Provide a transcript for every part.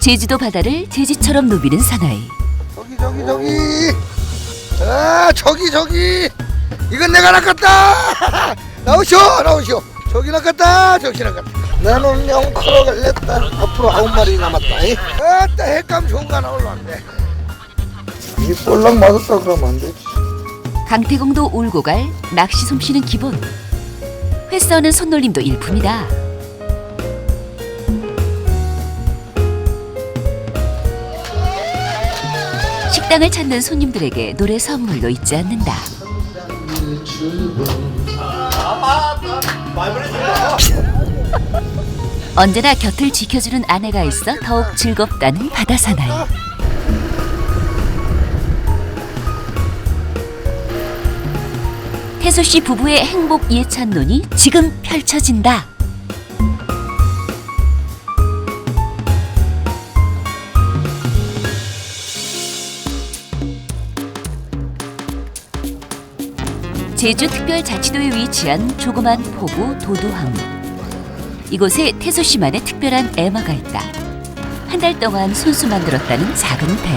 제주도 바다를 제지처럼 누비는 사나이. 저기 저기 저기 아 저기 저기 이건 내가 낚았다 나오쇼 나오쇼 저기 낚았다 저기 낚았다 나는 영커로 갈랬다 앞으로 아홉 마리 남았다 이. 아따 핵감 좋은 거 하나 올라왔네 이 볼락 맞았다 그러면 안 되지 강태공도 울고 갈 낚시 솜씨는 기본. 회 써는 손놀림도 일품이다. 식당을 찾는 손님들에게 노래 선물도 잊지 않는다. 언제나 곁을 지켜주는 아내가 있어 더욱 즐겁다는 바다 사나이. 태수 씨 부부의 행복 예찬론이 지금 펼쳐진다. 제주특별자치도에 위치한 조그만 포구 도두항. 이곳에 태수 씨만의 특별한 애마가 있다. 한 달 동안 손수 만들었다는 작은 배.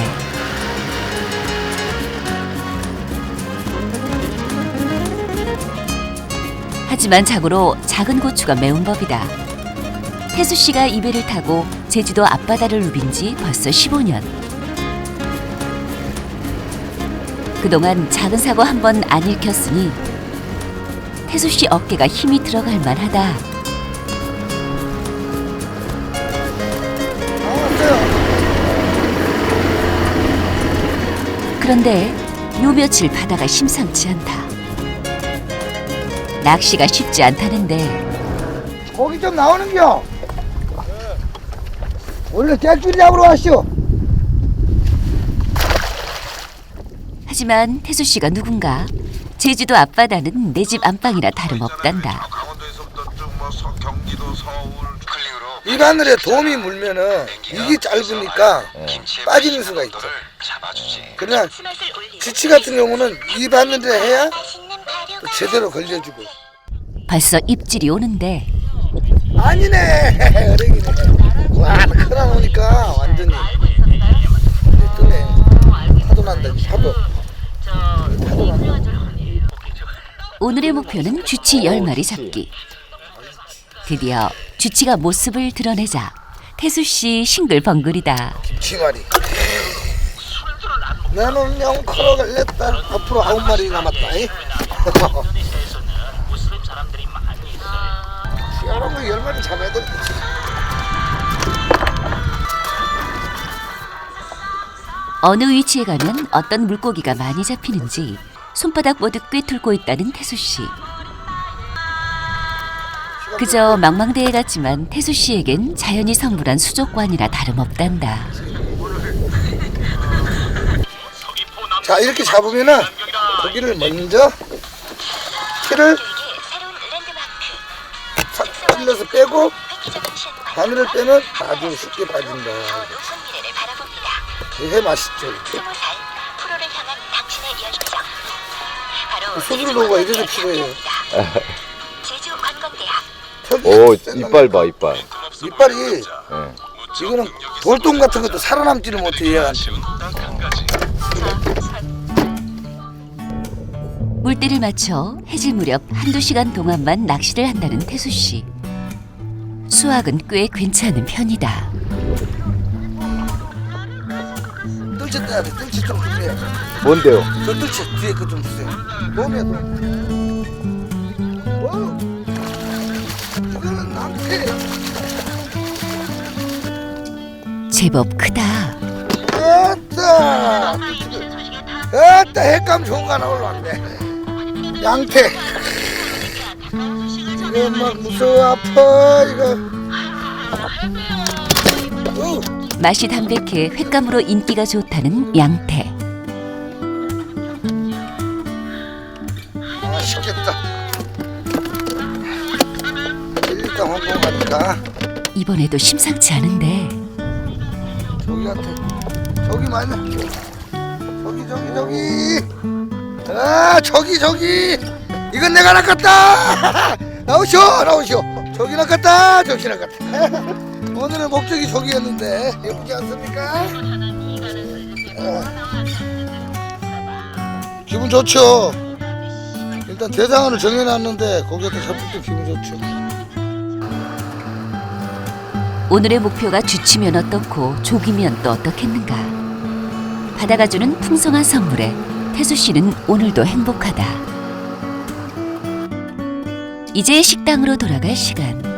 하지만 자고로 작은 고추가 매운 법이다. 태수 씨가 이 배를 타고 제주도 앞바다를 누빈 지 벌써 15년. 그동안 작은 사고 한 번안 일으켰으니 태수 씨 어깨가 힘이 들어갈 만하다. 그런데 요 며칠 바다가 심상치 않다. 낚시가 쉽지 않다는데 고기 좀 나오는겨 원래 짤줄이 잡으러 왔쇼 하지만 태수 씨가 누군가 제주도 앞바다는 내 집 안방이라 다름없단다. 강원도에서부터 쭉뭐 경기도 서울 클릭으로 이 바늘에 돔이 물면은 이게 짧으니까 빠지는 수가 있죠. 그러나 지치 같은 경우는 이 바늘에 해야 또 제대로 걸려주고. 벌써 입질이 오는데. 아니네. 어reg이네. 와 크다 놓으니까 완전히. 뜨네 파도 난다 이 파도 파도 난다 오늘의 목표는 쥐치 10마리 잡기. 드디어 쥐치가 모습을 드러내자 태수 씨 싱글벙글이다. 치마리 나는 영커로 갈랬다 앞으로 아홉 마리 남았다 이. 거열 마리 잡아야 돼 어느 위치에 가면 어떤 물고기가 많이 잡히는지 손바닥 보듯 꿰뚫고 있다는 태수 씨. 그저 망망대해 같지만 태수 씨에겐 자연이 선물한 수족관이라 다름없단다. 자 이렇게 잡으면은 고기를 먼저 키를 싹 흘려서 빼고 바늘을 빼면 아주 쉽게 빠진다 이게 맛있죠 소주를 넣고 이래서 필요해요 턱이 오센 이빨. 봐 이빨. 이빨이 예. 이거는 돌돔 같은 것도 살아남지를 못해 얘가 물때를 맞춰 해질 무렵 한두 시간 동안만 낚시를 한다는 태수 씨. 수확은 꽤 괜찮은 편이다. 뜰채 떠야 돼. 뜰채 좀 주세요. 뭔데요? 저 뜰채 뒤에 그 좀 주세요. 돔이야 돔 오! 이거는 낭패 제법 크다. 아따 아따 핵감 좋은 거 하나 올라왔네. 양태. 이거 막 무서워 아파 이거. 오, 맛이 담백해 횟감으로 인기가 좋다는 양태. 맛있겠다. 일단 홍콩 가니까? 이번에도 심상치 않은데. 저기한테 저기 맞나 저기 저기 저기. 아 저기 저기. 이건 내가 낚았다. 나오쇼 나오쇼 저기 낚았다 저기 낚았다 오늘의 목적이 저기였는데 예쁘지 않습니까? 어. 기분 좋죠 일단 대상을 정해놨는데 거기에다 잡을 때 기분 좋죠 오늘의 목표가 주치면 어떻고 조기면 또 어떻겠는가. 바다가 주는 풍성한 선물에 태수 씨는 오늘도 행복하다. 이제 식당으로 돌아갈 시간.